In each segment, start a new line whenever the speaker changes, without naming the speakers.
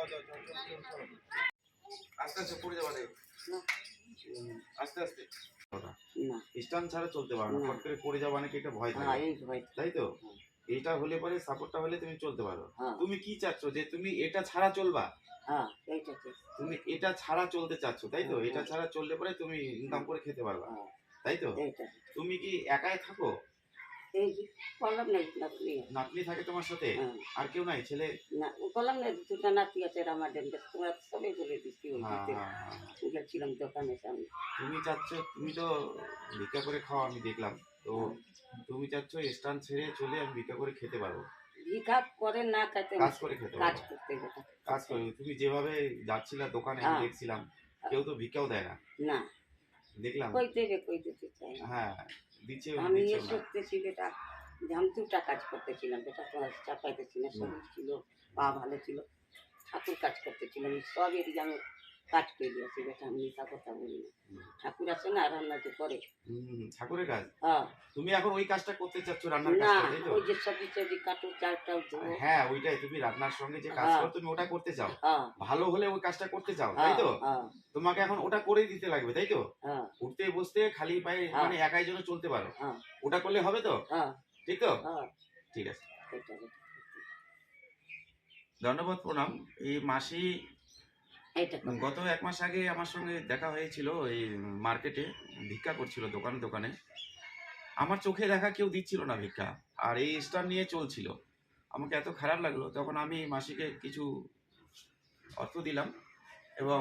যাও যাও যাও চলো, চলো, চলো। আস্তে আস্তে পড়ে যাবা রে। আস্তে আস্তে। স্টান ছাড়া চলতে পারো না।
না।
করে পড়ে যাওয়া নাকি একটা ভয়
হ্যাঁ
থাকে তাই তো? এটা হলে পরে সাপোর্টটা হলে তুমি চলতে পারো।
হ্যাঁ।
তুমি কি চাচ্ছ? যে তুমি এটা ছাড়া চলবা?
হ্যাঁ
তুমি এটা ছাড়া চলতে চাচ্ছ তাই তো? এটা ছাড়া চললে পরে তুমি ইনকাম করে খেতে পারবা।
হ্যাঁ।
তাই তো? তুমি কি একাই থাকো?
এই নাতনি
নাতনি থাকে তোমার সাথে?
হ্যাঁ।
আর কেউ নাই ছেলে?
না বললাম না দুটা নাতি আছে আমার তোমরা সবাই বলে দিচ্ছি ওই
হ্যাঁ, হ্যাঁ।
গেছিলাম দোকানে সামনে।
তুমি চাচ্ছ তুমি তো ভিক্ষা করে খাও আমি দেখলাম। তো তুমি চাচ্ছ স্টান ছেড়ে চলে আমি ভিক্ষা করে খেতে পারব?
ভিক্ষা করে না খাইতে
কাজ করে খেতে
কাজ করতে
কাজ করে তুমি যেভাবে যাচ্ছিলা দোকানে আমি। দেখছিলাম কেউ তো ভিক্ষাও দেয় না।
না।
দেখলাম।
কই দেবে কই দিতে চাই।
হ্যাঁ।
আমি এ করতেছি যে আমি দুটা কাজ করতেছিলাম বেটা তোমার চাপাইতেছি না শরীর ছিল পা ভালো ছিল ঠাকুর কাজ করতেছিলাম সব এদিকে আমি কাজ করে দিয়েছি বেটা আমি মিথ্যা কথা বলি না। ঠাকুর আছে না রান্না যে করে।
ঠাকুরের কাজ?
হ্যাঁ।
তুমি এখন ওই কাজটা করতে চাচ্ছ রান্নার কাজটা তাই তো?
ওই যে সবজি সবজি কাটো
হ্যাঁ ওইটাই তুমি রান্নার সঙ্গে যে কাজ
হ্যাঁ।
করো তুমি ওটা করতে চাও?
হ্যাঁ।
ভালো হলে ওই কাজটা করতে চাও তাই তো? তোমাকে এখন ওটা করেই দিতে লাগবে তাই তো? উঠতে বসতে খালি পায়ে। মানে একাই জন্য চলতে পারো।
হ্যাঁ।
ওটা করলে হবে তো? ঠিক তো? ঠিক আছে। ধন্যবাদ প্রণাম। এই মাসি গত এক মাস আগে আমার সঙ্গে দেখা হয়েছিল এই মার্কেটে, ভিক্ষা করছিল দোকানে দোকানে। আমার চোখে দেখা কেউ দিচ্ছিল না ভিক্ষা, আর এই স্টার নিয়ে চলছিল। আমাকে এত খারাপ লাগল, তখন আমি মাসিকে কিছু অর্থ দিলাম এবং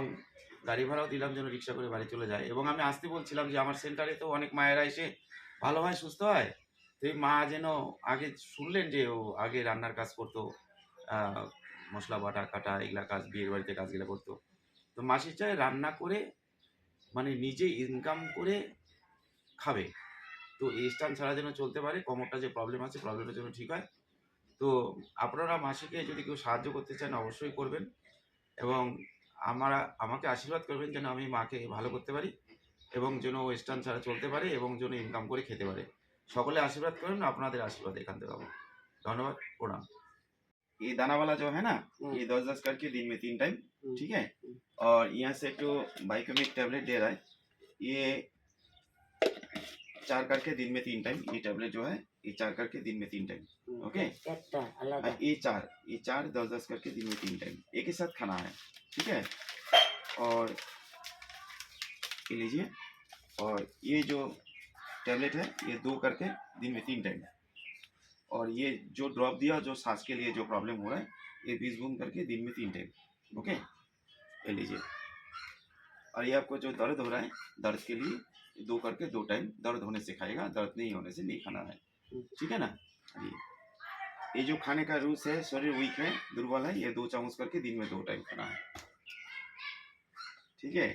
গাড়ি ভাড়াও দিলাম যেন রিক্সা করে বাড়ি চলে যায়। এবং আমি আসতে বলছিলাম যে, আমার সেন্টারে তো অনেক মায়েরা এসে ভালো হয়, সুস্থ হয়। তো এই মা যেন আগে শুনলেন যে ও আগে রান্নার কাজ করতো মশলা বাটা, কাটা, এগুলা কাজ, বিয়ের বাড়িতে কাজগুলো করতো। তো মাসি চায় রান্না করে মানে নিজে ইনকাম করে খাবে। তো এই স্টান ছাড়া যেন চলতে পারে, কোমরটা যে প্রবলেম আছে প্রবলেমটা যেন ঠিক হয়। তো আপনারা মাসিকে যদি কেউ সাহায্য করতে চান, অবশ্যই করবেন। এবং আমরা, আমাকে আশীর্বাদ করবেন যেন আমি মাকে ভালো করতে পারি এবং যেন ওয়েস্টার্ন ছাড়া চলতে পারে এবং যেন ইনকাম করে খেতে পারে। সকলে আশীর্বাদ করেন, আপনাদের আশীর্বাদ এখান থেকে পাবো। ধন্যবাদ, প্রণাম। ये दाना वाला जो है ना ये दस दस करके दिन में तीन टाइम ठीक है? और यहाँ से जो तो बाइकोमिक टेबलेट दे रहा है ये चार करके दिन में तीन टाइम ये टेबलेट जो है ये चार करके दिन में तीन टाइम
ओके
हाँ, ये चार ये चार दस दस करके दिन में तीन टाइम एक ही साथ खाना है ठीक है? और ये लीजिए और ये जो टेबलेट है ये दो करके दिन में तीन टाइम और ये जो ड्रॉप दिया, जो सांस के लिए जो प्रॉब्लम हो रहा है, ये बीस बूंद करके दिन में तीन टाइम ओके ये लीजिए। और ये आपको जो दर्द हो रहा है, दर्द के लिए दो करके दो टाइम दर्द होने से खाएगा, दर्द नहीं होने से नहीं खाना है, ठीक है ना? ये ये जो खाने का रूस है, शरीर वीक है, दुर्बल है, ये दो चम्मच करके दिन में दो टाइम खाना है, ठीक है?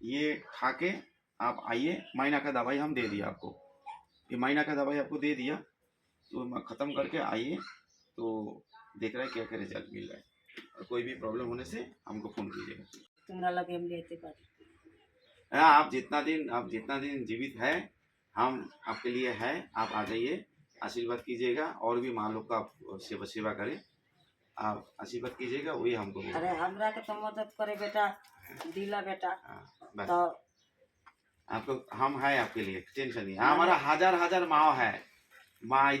ये खा के आप आइए, मायना का दवाई हम दे दिया आपको। ये मायना का दवाई आपको दे दिया तो ख़त्म करके आइए। तो देख रहे हैं क्या क्या रिज़ल्ट मिल रहा है। और कोई भी प्रॉब्लम होने से हमको फ़ोन कीजिएगा।
तुम्हारा लगे हम लेते
हाँ आप जितना दिन आप जितना दिन जीवित है हम आपके लिए है आप आ जाइए आशीर्वाद कीजिएगा और भी माँ लोग का सेवा सेवा करें आप आशीर्वाद कीजिएगा वही हमको
अरे हमरा के तो मदद करे बेटा दिला बेटा।
हाँ,
तो
आपको हम है आपके लिए टेंशन नहीं। हाँ, हमारा हज़ार हज़ार माओ है। माँ